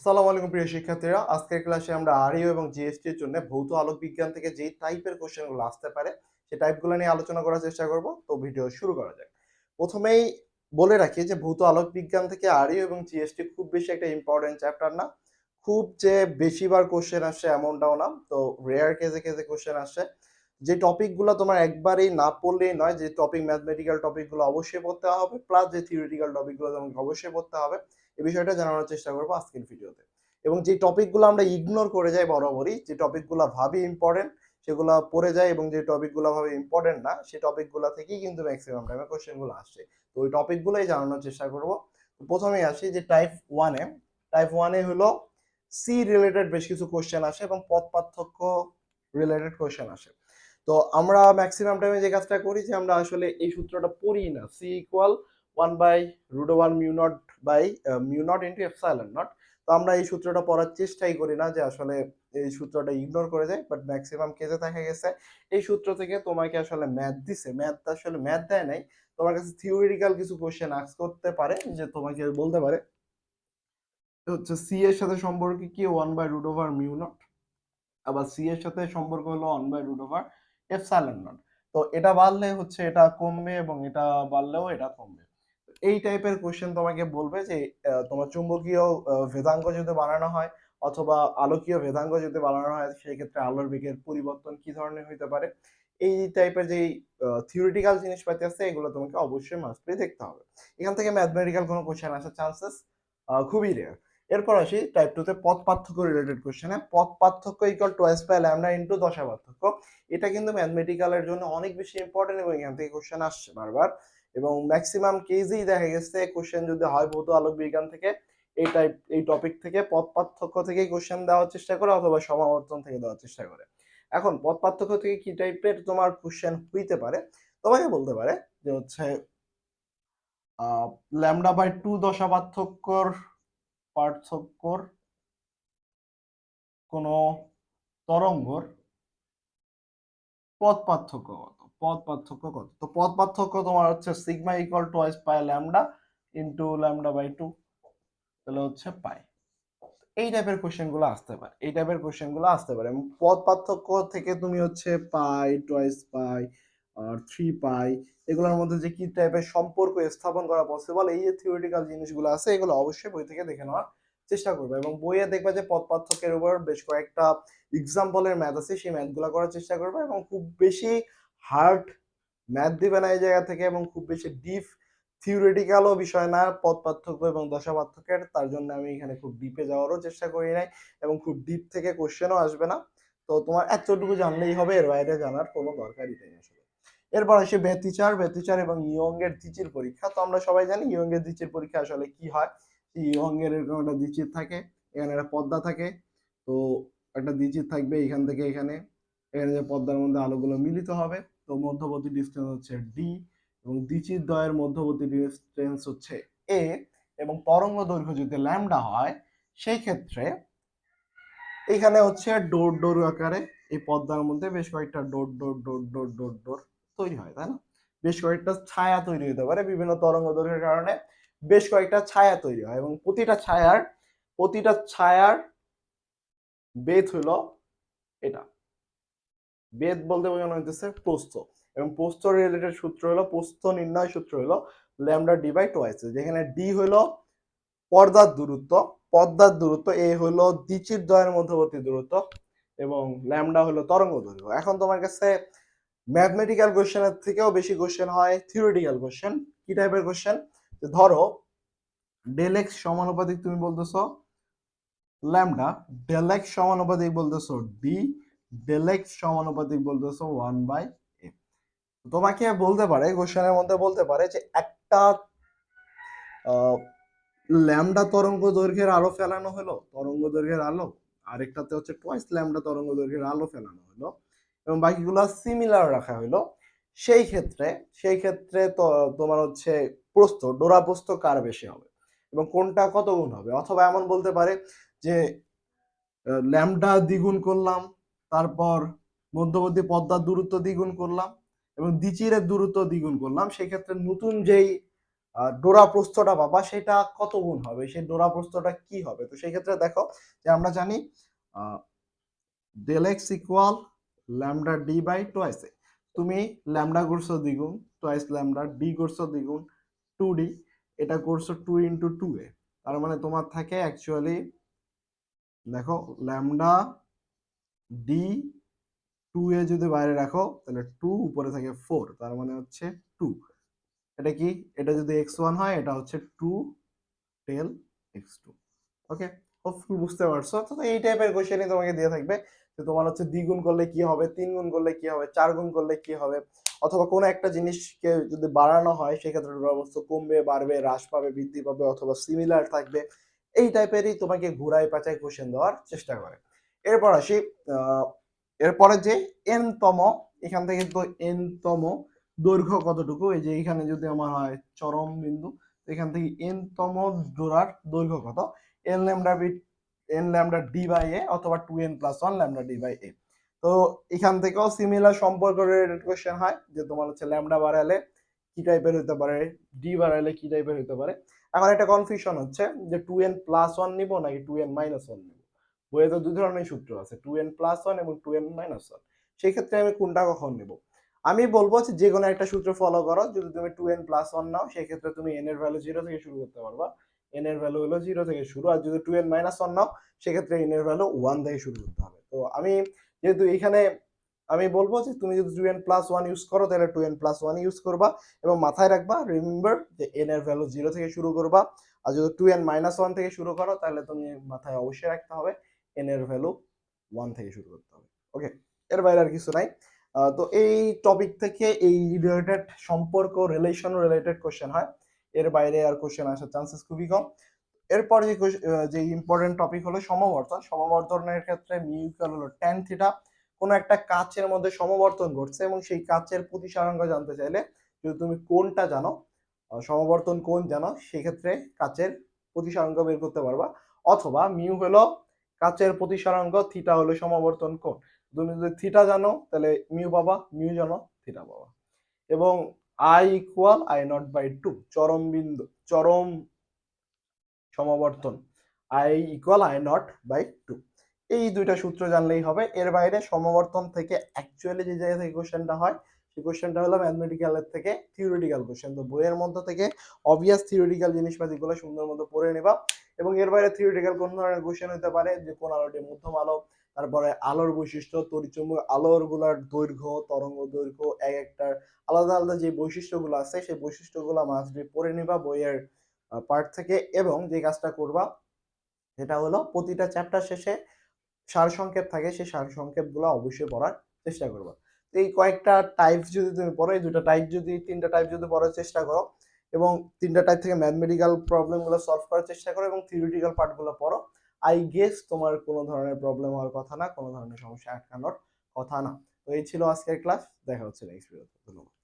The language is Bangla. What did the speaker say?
আসসালামু আলাইকুম প্রিয় শিক্ষার্থীরা। আজকের ক্লাসে আমরা আরইউ এবং জিএসটির জন্য ভৌত আলোক বিজ্ঞান থেকে যে টাইপের কোশ্চেনগুলো আসতে পারে সেই টাইপগুলো নিয়ে আলোচনা করার চেষ্টা করব। তো ভিডিও শুরু করা যাক। প্রথমেই বলে রাখি যে ভৌত আলোক বিজ্ঞান থেকে আরইউ এবং জিএসটি খুব বেশি একটা ইম্পর্টেন্ট চ্যাপ্টার না। খুব যে বেশিবার কোশ্চেন আসে এমনটাও না। তো রেয়ার কেজে কেজে কোশ্চেন আসে। যে টপিকগুলো তোমার একবারেই না পড়লেই নয়, যে টপিক ম্যাথমেটিক্যাল টপিকগুলো অবশ্যই পড়তে হবে প্লাস যে থিওরিটিক্যাল টপিকগুলো তোমাকে অবশ্যই পড়তে হবে এই বিষয়টা জানানোর চেষ্টা করব আজকের ভিডিওতে। এবং যে টপিকগুলো আমরা ইগনোর করে যাই বরাবরই, যে টপিকগুলো ভাবি ইম্পর্টেন্ট সেগুলো পড়ে যায় এবং যে টপিকগুলো ভাবে ইম্পর্টেন্ট না সেই টপিকগুলো থেকেই কিন্তু ম্যাক্সিমাম টাইমে কোশ্চেনগুলো আসছে তো ওই টপিকগুলোই জানানোর চেষ্টা করব। প্রথমেই আসি যে টাইপ ওয়ানে টাইপ ওয়ানে হলো সি রিলেটেড বেশ কিছু কোশ্চেন আসে এবং পথ পার্থক্য রিলেটেড কোশ্চেন আসে। তো আমরা ম্যাক্সিমাম টাইমে যে কাজটা করি যে আমরা আসলে এই সূত্রটা পড়ি না। C equal one by root one mu naught by mu naught into epsilon naught তো আমরা এই সূত্রটা পড়ার চেষ্টাই করি না যে আসলে এই সূত্রটা ইগনোর করে যায় বাট ম্যাক্সিমাম কেজে দেখা গেছে। এই সূত্র থেকে তোমাকে আসলে ম্যাথ দিছে। ম্যাথ আসলে ম্যাথ দেয় নাই। তোমার কাছে থিওরিটিক্যাল কিছু কোশ্চেন আস্ক করতে পারে, যে তোমাকে বলতে পারে হচ্ছে সি এর সাথে সম্পর্কে কি? One by root over mu naught আবার সি এর সাথে সম্পর্ক হলো one by root over epsilon naught তো এটা বাড়লে হচ্ছে এটা কমবে এবং এটা বাড়লেও এটা কমবে। এই টাইপের কোশ্চেন তোমাকে বলবে যে তোমার চুম্বকীয় ভেদাঙ্গ যদি বানানো হয় অথবা আলোকীয় ভেদাঙ্গ যদি বানানো হয় সেই ক্ষেত্রে আলোর বেগের পরিবর্তন কি ধরনের হইতে পারে? এই টাইপের যে থিওরিটিক্যাল জিনিসপাতি আছে, এগুলো তোমাকে অবশ্যই মাস্ট বি দেখতে হবে। এখান থেকে ম্যাথমেটিক্যাল কোনো কোশ্চেন আসার চান্সেস খুবই রেয়ার এরপর আসি টাইপ টুতে পথ পার্থক্য রিলেটেড কোশ্চেনে পথ পার্থক্য equal twice by lambda into দশা পার্থক্য। এটা কিন্তু ম্যাথমেটিক্যালের জন্য অনেক বেশি ইম্পর্টেন্ট এবং এখান থেকে কোশ্চেন আসছে বারবার। এবং ম্যাক্সিমাম কেজেই দেখা গেছে কোশ্চেন যদি হয় ভৌত আলোক বিজ্ঞান থেকে, এই টাইপ এই টপিক থেকে, পথ পার্থক্য থেকেই কোশ্চেন দেওয়ার চেষ্টা করে অথবা সমাবর্তন থেকে দেওয়ার চেষ্টা করে। এখন পথ পার্থক্য থেকে কি টাইপের তোমার কোশ্চেন হইতে পারে? তোমাকে বলতে পারে যে হচ্ছে ল্যামডা বাই টু দশা পার্থক্যর পার্থক্যর কোন তরঙ্গর পথ পার্থক্য পথ পার্থক্য কত? তো পথ পার্থক্য তোমার হচ্ছে sigma equal twice pi lambda into lambda by two তাহলে হচ্ছে পাই এই টাইপের কোশ্চেনগুলো আসতে পারে, এই টাইপের কোশ্চেনগুলো আসতে পারে। পথ পার্থক্য থেকে তুমি হচ্ছে পাই টয়েস পাই আর থ্রি পাই এগুলোর মধ্যে যে কি টাইপের সম্পর্ক স্থাপন করা পসিবল এই যে থিওরিটিক্যাল জিনিসগুলো আছে, এগুলো অবশ্যই বই থেকে দেখে নেওয়ার চেষ্টা করবে। এবং বইয়ে দেখবা যে পথ পার্থক্যের উপর বেশ কয়েকটা এক্সাম্পলের ম্যাথ আছে, সেই ম্যাথগুলো করার চেষ্টা করবে এবং খুব বেশি হার্ড ম্যাথ দিবে না এই জায়গা থেকে এবং খুব বেশি ডিপ থিওরিটিক্যালও বিষয় না পথ পার্থক্য এবং দশা পার্থক্যের, তার জন্য আমি এখানে খুব ডিপে যাওয়ারও চেষ্টা করি নাই এবং খুব ডিপ থেকে কোশ্চেনও আসবে না। তো তোমার এতটুকু জানলেই হবে, এর বাইরে জানার কোনো দরকারই নেই আসলে। এরপর আসে ব্যতিচার ব্যতিচার এবং ইয়ঙ্গের দ্বিচির পরীক্ষা। তো আমরা সবাই জানি ইয়ঙ্গের দ্বিচির পরীক্ষা আসলে কি হয়? ইয়ঙ্গের এরকম একটা দ্বিচির থাকে, এখানে একটা পদ্মা থাকে। তো একটা দ্বিচির থাকবে এখান থেকে এখানে। এখানে যে পদ্মার মধ্যে আলোগুলো মিলিত হবে, তো মধ্যবর্তী ডিস্টেন্স হচ্ছে ডি এবং দ্বিচির দ্বয়ের মধ্যবর্তী ডিস্টেন্স হচ্ছে এ এবং তরঙ্গ দৈর্ঘ্য যদি ল্যামডা হয়, সেই ক্ষেত্রে এখানে হচ্ছে ডোর ডোর আকারে এই পদ্মার মধ্যে বেশ কয়েকটা ডোর ডোর ডোর ডোর ডোর ডোর তৈরি হয়, তাই না? বেশ কয়েকটা ছায়া তৈরি হতে পারে, বিভিন্ন তরঙ্গ দৈর্ঘ্যের কারণে বেশ কয়েকটা ছায়া তৈরি হয় এবং প্রতিটা ছায়ার প্রতিটা ছায়ার বেথ হলো এটা। বেদ বলতে বোঝানো হইতেছে প্রস্থ। এবং প্রস্থ রিলেটেড সূত্র হলো, প্রস্থ নির্ণয় সূত্র হলো ল্যামডা ডি বাই টোয়াইস যেখানে ডি হলো পর্দার দূরত্ব পর্দার দূরত্ব এ হলো দ্বিচির দ্বয়ের মধ্যবর্তী দূরত্ব এবং ল্যামডা হলো তরঙ্গ দৈর্ঘ্য। এখন তোমার কাছে ম্যাথমেটিক্যাল কোশ্চেনের থেকেও বেশি কোশ্চেন হয় থিওরিটিক্যাল কোশ্চেন কি টাইপের কোশ্চেন ধরো ডেল এক্স সমানুপাতিক তুমি বলতেছো, ল্যামডা ডেল এক্স সমানুপাতিক বলতেছো ডি এক্স সমানুপাতিক বলতেছো ওয়ান বাই এ তোমাকে বলতে পারে কোশ্চেনের মধ্যে বলতে পারে যে একটা ল্যামডা তরঙ্গ দৈর্ঘ্যের আলো ফেলানো হলো, তরঙ্গ দৈর্ঘ্যের আলো, আরেকটাতে হচ্ছে টয়েস ল্যামডা তরঙ্গ দৈর্ঘ্যের আলো ফেলানো হলো, এবং বাকিগুলো সিমিলার রাখা হলো। সেই ক্ষেত্রে সেই ক্ষেত্রে তো, তোমার হচ্ছে প্রস্থ, ডোরা প্রস্থ কার বেশি হবে? এবং কোনটা কত গুণ হবে? অথবা এমন বলতে পারে যে ল্যামডা দ্বিগুণ করলাম তারপর মধ্যবর্তী পদ্মার দূরত্ব দ্বিগুণ করলাম এবং দ্বিচিরের দূরত্ব দ্বিগুণ করলাম, সেক্ষেত্রে নতুন যেই ডোরা প্রস্থটা পাবা সেটা কত গুণ হবে? সেই ডোরা প্রস্থটা কি হবে? তো সেই ক্ষেত্রে দেখো যে আমরা জানি del X equal lambda D by twice তুমি ল্যামডা করছ দ্বিগুণ টোয়াইস ল্যামডা ডি করছ দ্বিগুণ টু ডি এটা করছ টু ইন্টু টু এ। তার মানে তোমার থাকে অ্যাকচুয়ালি দেখো ল্যামডা ডি টু এ যদি বাইরে রাখো, তাহলে টু উপরে থাকে ফোর তার মানে হচ্ছে টু এটা কি? এটা যদি এক্স ওয়ান হয়, এটা হচ্ছে two tell X two okay hopeful বুঝতে পারছ। তো এই টাইপের কোশ্চেনই তোমাকে দিয়ে থাকবে যে তোমার হচ্ছে দ্বিগুণ করলে কি হবে, তিন গুণ করলে কি হবে, চার গুণ করলে কি হবে, অথবা কোনো একটা জিনিসকে যদি বাড়ানো হয়, সেক্ষেত্রে বস্তু কমবে, বাড়বে, হ্রাস পাবে, বৃদ্ধি পাবে, অথবা সিমিলার থাকবে। এই টাইপেরই তোমাকে ঘুরাই পাচাই কোশ্চেন দেওয়ার চেষ্টা করে। এরপর আসি এরপরে যে এন তম, এখান থেকে তো এন তম দৈর্ঘ্য কতটুকু? এই যে এখানে যদি আমার হয় চরম বিন্দু এখান থেকে এন তম ডোরার দৈর্ঘ্য কত? N lambda B N lambda D by A অথবা two N plus one lambda D by A তো এখান থেকেও সিমিলার সম্পর্ক রিলেটেড কোয়েশ্চেন হয়, যে তোমার হচ্ছে ল্যামডা বাড়ালে কি টাইপের হতে পারে? ডি বাড়ালে কি টাইপের হতে পারে? এখন একটা কনফিউশন হচ্ছে যে টু এন প্লাস ওয়ান নিবো নাকি টু এন মাইনাস ওয়ান নিবো? বইয়ে তো দুই ধরনের সূত্র আছে টু এন প্লাস ওয়ান এবং টু এন মাইনাস ওয়ান সেই ক্ষেত্রে আমি কোনটা কখন নেব? আমি বলব যে যে কোনো একটা সূত্র ফলো করো, যদি তুমি টু এন প্লাস ওয়ান নাও সেই ক্ষেত্রে তুমি এন এর ভ্যালু জিরো থেকে শুরু করতে পারবা। এন এর ভ্যালু হলো জিরো থেকে শুরু, আর যদি টু এন মাইনাস ওয়ান নাও, সেক্ষেত্রে এন এর ভ্যালু ওয়ান থেকে শুরু করতে হবে। তো আমি যেহেতু এখানে আমি বলব যে তুমি যদি two N plus one use করো, তাহলে two N plus one use করবা এবং মাথায় রাখবা রিমেম্বার যে এন এর ভ্যালু জিরো থেকে শুরু করবা। আর যদি টু এন মাইনাস ওয়ান থেকে শুরু করো, তাহলে তুমি মাথায় অবশ্যই রাখতে হবে। এন এর ভ্যালু ওয়ান থেকে শুরু করতে হবে। ওকে এর বাইরে আর কিছু নাই। তো এই টপিক থেকে এই রিলেটেড সম্পর্ক রিলেশন রিলেটেড কোশ্চেন হয়। এর বাইরে আর কোশ্চেন আসার চান্সেস খুবই কম। এরপর যে যে ইম্পর্টেন্ট টপিক হলো সমবর্তন। সমবর্তনের ক্ষেত্রে মিউকাল হলো ট্যান থিটা কোনো একটা কাচের মধ্যে সমবর্তন ঘটছে এবং সেই কাচের প্রতিসারাঙ্ক জানতে চাইলে যদি তুমি কোনটা জানো সমবর্তন কোন জানো, সেক্ষেত্রে কাচের প্রতিসারাঙ্ক বের করতে পারবা। অথবা মিউ হলো কাচের প্রতিসারাঙ্ক থিটা হলো সমাবর্তন কোণ। তুমি যদি থিটা জানো, তাহলে মিউ পাবা মিউ জানো, থিটা পাবা এবং I equal I naught by two, চরম বিন্দু, চরম সমাবর্তন। I equal I naught by two. এই দুইটা সূত্র জানলেই হবে, এর বাইরে সমবর্তন থেকে অ্যাকচুয়ালি যে জায়গা থেকে কোশ্চেনটা হয় সেই কোশ্চেনটা হলো ম্যাথমেটিক্যালের থেকে থিওরিটিক্যাল কোশ্চেন তো বইয়ের মধ্যে থেকে অবভিয়াস থিওরিটিক্যাল জিনিসপাতিগুলো সুন্দর মতো পড়ে নেবা এবং এর বাইরে থিওরিটিক্যাল কোন ধরনের কোশ্চেন হতে পারে? যে কোন আলোটি মধ্যম আলো, তারপরে আলোর বৈশিষ্ট্য, তড়িৎচুম্বক আলোরগুলার দৈর্ঘ্য, তরঙ্গ দৈর্ঘ্য, এক একটার আলাদা আলাদা যে বৈশিষ্ট্যগুলো আছে সেই বৈশিষ্ট্যগুলো মাস্টবি পড়ে নিবা বইয়ের পার্ট থেকে এবং যে কাজটা করবা সেটা হলো প্রতিটা চ্যাপ্টার শেষে সারসংক্ষেপ থাকে, সেই সারসংক্ষেপগুলো অবশ্যই পড়ার চেষ্টা করবা। এই কয়েকটা টাইপ যদি তুমি পড়ো, এই দুটা টাইপ যদি, তিনটা টাইপ যদি পড়ার চেষ্টা করো এবং তিনটা টাইপ থেকে ম্যাথমেটিক্যাল প্রবলেমগুলো সলভ করার চেষ্টা করো এবং থিওরিটিক্যাল পার্টগুলো পড়ো আই গেস তোমার কোনো ধরনের প্রবলেম হওয়ার কথা না, কোনো ধরনের সমস্যা আটকানোর কথা না। তো এই ছিল আজকের ক্লাস দেখা হচ্ছে নেক্সট ভিডিওতে ধন্যবাদ।